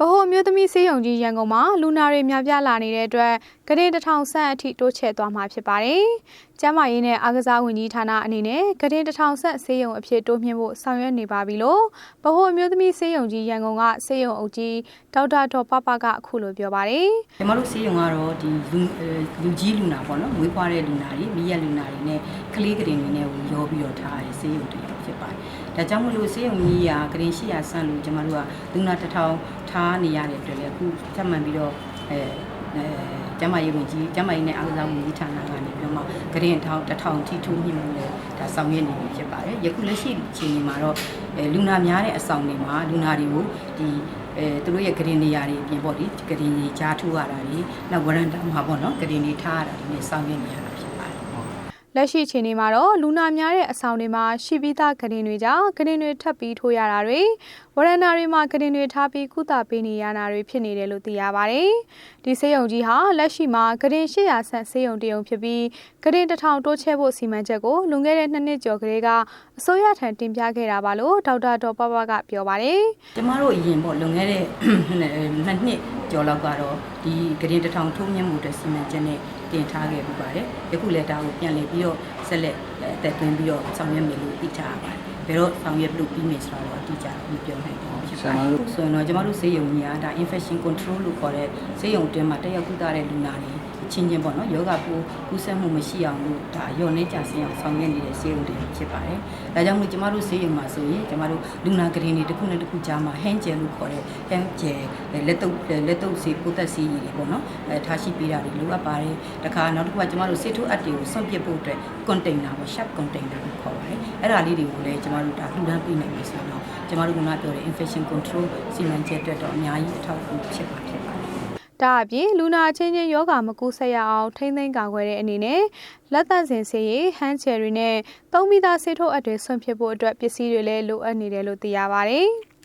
ဗဟိုအမျိုးသမီးစေယုံကြီးရန်ကုန်မှာလူနာတွေများပြားလာနေတဲ့အတွက်ကရင်တစ်ထောင်ဆန့်အထိတိုးချဲ့သွားမှာဖြစ်ပါတယ်။ကျန်းမာရေးနဲ့အားကစားဝန်ကြီးဌာနအနေနဲ့ကရင်တစ်ထောင်ဆန့်စေယုံအဖြစ်တိုးမြှင့်ဖို့ဆောင်ရွက်နေပါပြီလို့ဗဟိုအမျိုးသမီးစေယုံကြီးရန်ကုန်ကစေယုံအုပ်ကြီးဒေါက်တာဒေါ်ပပကအခုလိုပြောပါတယ်။ကျမတို့ဆေးရုံကတော့ဒီလူအဲလူကြီးလူနာပေါ့နော်မွေးဖွားတဲ့လူနာတွေမိရက်လူနာတွေနဲ့ကလေးကလေးတွေနဲ့ရောပြီးတော့ထားရဆေးရုံတွေဖြစ် ပါတယ်။ဒါကြောင့်မလို့ဆေးရုံကြီးရာကရင်ရှိရာဆန့်လို့ကျမတို့ကလူနာတစ်ထောင်ထားနေရတဲ့အတွက်လည်းအခုချက်မှန်ပြီးတော့အဲအဲကျမရေးဝင်ကြီးကျမရေးနဲ့အားကစားဝန်ကြီးဌာနကနေပြီးတော့မှကရင်ထောင်တစ်ထောင်ထိထိုးမြင့်မှုလည်းဒါဆောင်ရွက်နေပြီဖြစ်ပါတယ်။ယခုလက်ရှိအချိန်မှာတော့အဲလူနာများတဲ့အဆောင်တွေမှာလူနာတွေကိုဒီအဲသူတို့ရဲ့ဂရင်နေရာတွေအပြင်ပေါ့ဒီဂရင်ကြီးကြားထိုးရတာတွေနောက်ဝရန်တာမှာပေါ့နော်ဂရင်တွေထားရတာဒီနေ့ဆောင်ရွက်နေရတာဖြစ်ပါတယ် လက်ရှိအချိန်นี้မှာတော့လူနာများတဲ့အဆောင်တွေမှာရှိပြီးသားကရင်တွေကြောင့်ကရင်တွေထပ်ပြီးထိုးရတာတွေ ဝရဏာတွေမှာကရင်တွေထားပြီးကုသပေးနေရတာတွေဖြစ်နေတယ်လို့သိရပါတယ်။ဒီဆေးရုံကြီးဟာလက်ရှိမှာကရင်800ဆန့်ဆေးရုံတရုံဖြစ်ပြီးကရင်တစ်ထောင်တိုးချဲ့ဖို့စီမံချက်ကိုလွန်ခဲ့တဲ့နှစ်နှစ်ကျော်ကလေးကအစိုးရထံတင်ပြခဲ့တာပါလို့ဒေါက်တာဒေါ်ပပကပြောပါတယ်။ကျမတို့အရင်ပေါ့လွန်ခဲ့တဲ့နှစ်နှစ်ကျော်လောက်ကတော့ဒီဂရင်တစ်ထောင်ထုံးမြင့်မှုအတွက်စီမံချက်နဲ့တင်ထားခဲ့ပြီးပါတယ်။ယခုလည်းဒါကိုပြန်လည်ပြီးတော့ဆက်လက်အသက်သွင်းပြီးတော့ဆောင်ရွက်မယ်လို့သိထားရပါတယ်။ ဘယ်တော့ဆောင်ရွက်လို့ပြီးမယ်ဆိုတော့အတိအကျမပြောနိုင်ဘူးဖြစ်ပါတယ်။ဆိုရင်တော့ကျမတို့ဆေးရုံကြီးကဒါ infection control လို့ခေါ်တဲ့ဆေးရုံအတွင်းမှာတက်ရောက်ကုသတဲ့လူနာတွေ ချင်းချင်းပေါ့နော်ယောဂပိုးကူးစက်မှုမရှိအောင်လို့ဒါရော်နေကြဆင်းအောင်ဆောင်ရွက်နေတဲ့ဆေးရုံတွေဖြစ်ပါတယ်။ဒါကြောင့်မို့ကျမတို့ဆေးရုံမှာဆိုရင်ကျမတို့လူနာဂရင်တွေတစ်ခုနဲ့တစ်ခုကြားမှာ hand gel လို့ခေါ်တဲ့ hand gel လက်တုပ်လက်တုပ်ဆေးပိုးသက်ဆေးရည်တွေပေါ့နော်အဲထားရှိပေးတာတွေလိုအပ်ပါတယ်။တခါနောက်တစ်ခုကကျမတို့ဆေးထိုးအပ်တွေကိုစွန့်ပစ်ဖို့အတွက် container ပေါ့ sharp container လို့ခေါ်ပါတယ်။အဲ့ဒါလေးတွေကိုလည်းကျမတို့ဒါလှူဒန်းပေးနိုင်ပြီဆိုတော့ကျမတို့ကပြောတဲ့ infection control စီမံချက်အတွက်တော့အများကြီးအထောက်အကူဖြစ်ပါဖြစ်ပါတယ်။ ဒါအပြင်လူနာချင်းချင်းယောဂမကူးဆက်ရအောင်ထိမ့်သိမ်းကာကွယ်တဲ့အနေနဲ့လက်သန့်စင်ဆေးရည်ဟန်းချယ်တွေနဲ့သုံးမိသားဆေးထိုးအပ်တွေဆွန့်ဖြစ်ဖို့အတွက်ပစ္စည်းတွေလည်းလိုအပ်နေတယ်လို့သိရပါတယ်။